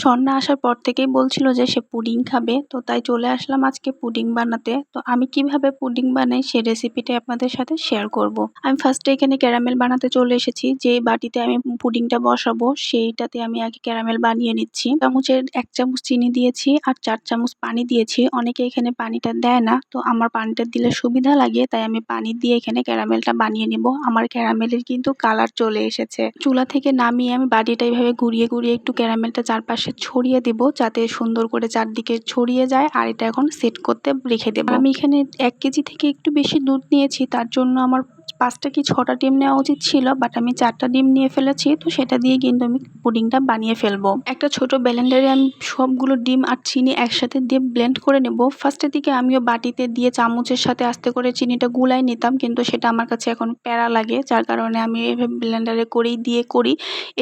স্বর্ণা আসার পর থেকেই বলছিল যে সে পুডিং খাবে। তো তাই চলে আসলাম আজকে পুডিং বানাতে। তো আমি কীভাবে পুডিং বানাই সে রেসিপিটাই আপনাদের সাথে শেয়ার করব। আমি ফার্স্টে এখানে ক্যারামেল বানাতে চলে এসেছি। যে বাটিতে আমি পুডিংটা বসাবো, সেইটাতে আমি আগে ক্যারামেল বানিয়ে নিচ্ছি। চামচের এক চামচ চিনি দিয়েছি আর চার চামচ পানি দিয়েছি। অনেকে এখানে পানিটা দেয় না, তো আমার পানিটা দিলে সুবিধা লাগে, তাই আমি পানি দিয়ে এখানে ক্যারামেলটা বানিয়ে নিব। আমার ক্যারামেলের কিন্তু কালার চলে এসেছে। চুলা থেকে নামিয়ে আমি বাটিটা এইভাবে ঘুরিয়ে ঘুরিয়ে একটু ক্যারামেলটা চারপাশে ছড়িয়ে দেব যাতে সুন্দর করে চারদিকে ছড়িয়ে যায় আর এটা এখন সেট করতে রেখে দেবো। আমি এখানে এক কেজি থেকে একটু বেশি দুধ নিয়েছি, তার জন্য আমার পাঁচটা কি ছটা ডিম নেওয়া উচিত ছিল বাট আমি চারটা ডিম নিয়ে ফেলেছি, তো সেটা দিয়ে কিন্তু আমি পুডিংটা বানিয়ে ফেলব। একটা ছোট ব্লেন্ডারে আমি সবগুলো ডিম আর চিনি একসাথে দিয়ে ব্লেন্ড করে নেব। ফার্স্টের দিকে আমিও বাটিতে দিয়ে চামচের সাথে আস্তে করে চিনিটা গুলাই নিতাম, কিন্তু সেটা আমার কাছে এখন প্যারা লাগে, যার কারণে আমি এভাবে ব্লেন্ডারে করেই দিয়ে করি।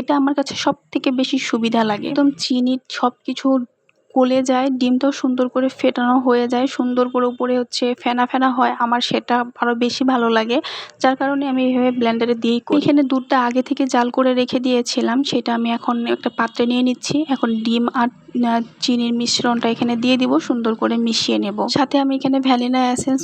এটা আমার কাছে সব থেকে বেশি সুবিধা লাগে। একদম চিনি সব কিছু গলে যায় ডিমটাও সুন্দর করে ফেটানো হয়ে যায় সুন্দর করে উপরে হচ্ছে ফেনা ফেনা হয় আমার সেটা আরও বেশি ভালো লাগে। যার কারণে আমি এইভাবে ব্ল্যান্ডারে দিয়েই এখানে দুধটা আগে থেকে জাল করে রেখে দিয়েছিলাম সেটা আমি এখন একটা পাত্রে নিয়ে নিচ্ছি। এখন ডিম আর চিনির মিশ্রণটা এখানে দিয়ে দিব সুন্দর করে মিশিয়ে নেব। সাথে আমি এখানে ভ্যানিলা এসেন্স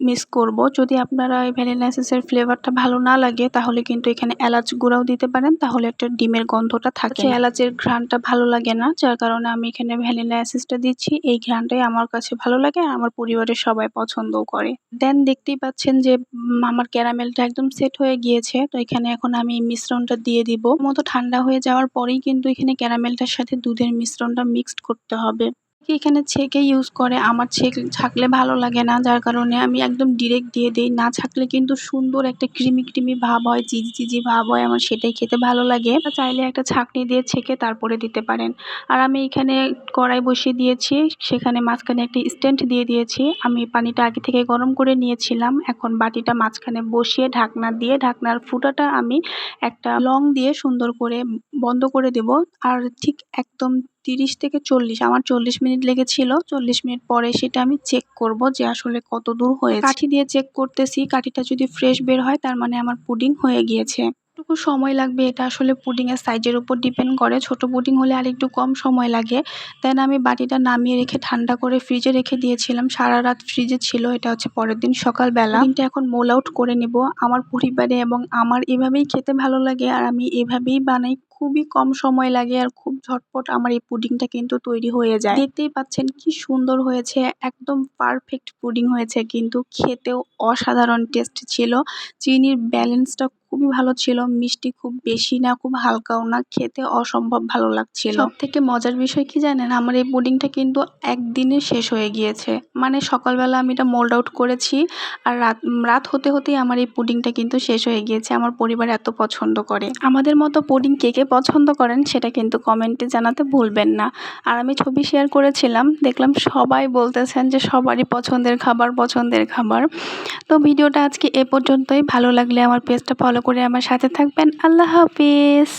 মিক্স করব। যদি আপনারা এই ভ্যানিলা এসেন্সের ফ্লেভারটা ভালো না লাগে তাহলে কিন্তু এখানে এলাচ গুঁড়াও দিতে পারেন। তাহলে একটা ডিমের গন্ধটা থাকে এলাচের ঘ্রাণটা ভালো লাগে না যার কারণে আমি এখানে ভ্যানিলা এসেন্সটা দিচ্ছি। এই ঘ্রাণটাই আমার কাছে ভালো লাগে আর আমার পরিবারের সবাই পছন্দও করে। দেন দেখতেই পাচ্ছেন যে আমার ক্যারামেলটা একদম সেট হয়ে গিয়েছে। তো এখানে এখন আমি মিশ্রণটা দিয়ে দিব। মতো ঠান্ডা হয়ে যাওয়ার পরেই কিন্তু এখানে ক্যারামেলটার সাথে দুধের মিশ্রণটা মিক্সড করতে হবে। এখানে ছেঁকে ইউজ করে? আমার ছেঁক ছাকলে ভালো লাগে না, যার কারণে আমি একদম ডিরেক্ট দিয়ে দিই। না ছাকলে কিন্তু সুন্দর একটা ক্রিমি ক্রিমি ভাব হয়, চিজি চিজি ভাব হয়, আমার সেটাই খেতে ভালো লাগে। চাইলে একটা ছাকনি দিয়ে ছেঁকে তারপরে দিতে পারেন। আর আমি এখানে কড়াই বসিয়ে দিয়েছি, সেখানে মাঝখানে একটি স্ট্যান্ড দিয়ে দিয়েছি। আমি পানিটা আগে থেকে গরম করে নিয়েছিলাম, এখন বাটিটা মাঝখানে বসিয়ে ঢাকনা দিয়ে, ঢাকনার ফুটাটা আমি একটা লং দিয়ে সুন্দর করে বন্ধ করে দেব। আর ঠিক একদম তিরিশ থেকে চল্লিশ, আমার চল্লিশ মিনিট লেগেছিল। চল্লিশ মিনিট পরে সেটা আমি চেক করব যে আসলে কত দূর হয়েছে। কাঠি দিয়ে চেক করতেছি, কাঠিটা যদি ফ্রেশ বের হয় তার মানে আমার পুডিং হয়ে গিয়েছে। একটু সময় লাগবে এটা আসলে পুডিংয়ের সাইজের উপর ডিপেন্ড করে। ছোট পুডিং হলে আর একটু কম সময় লাগে। দেন আমি বাটিটা নামিয়ে রেখে ঠান্ডা করে ফ্রিজে রেখে দিয়েছিলাম। সারা রাত ফ্রিজে ছিল, এটা হচ্ছে পরের দিন সকালবেলা। কিন্তু এখন মোল আউট করে নেব। আমার পরিবারে এবং আমার এভাবেই খেতে ভালো লাগে আর আমি এভাবেই বানাই। খুবই কম সময় লাগে আর খুব ঝটপট আমার এই পুডিংটা কিন্তু তৈরি হয়ে যায়। দেখতেই পাচ্ছেন কি সুন্দর হয়েছে, একদম পারফেক্ট পুডিং হয়েছে। কিন্তু খেতেও অসাধারণ টেস্ট ছিল। চিনির ব্যালেন্সটা খুবই ভালো ছিল, মিষ্টি খুব বেশি না, খুব হালকাও না, খেতে অসম্ভব ভালো লাগছিল। সব থেকে মজার বিষয় কি জানেন? আমার এই পুডিংটা কিন্তু একদিনে শেষ হয়ে গিয়েছে। মানে সকালবেলা আমি এটা মোল্ড আউট করেছি আর রাত রাত হতে হতেই আমার এই পুডিংটা কিন্তু শেষ হয়ে গিয়েছে। আমার পরিবার এত পছন্দ করে। আমাদের মতো পুডিং কে কে পছন্দ করেন সেটা কিন্তু কমেন্টে জানাতে ভুলবেন না। আর আমি ছবি শেয়ার করেছিলাম, দেখলাম সবাই বলতেছেন যে সবারই পছন্দের খাবার পছন্দের খাবার। তো ভিডিওটা আজকে এ পর্যন্তই। ভালো লাগলে আমার পেজটা ফলো করে আমার সাথে থাকবেন। আল্লাহ হাফিজ।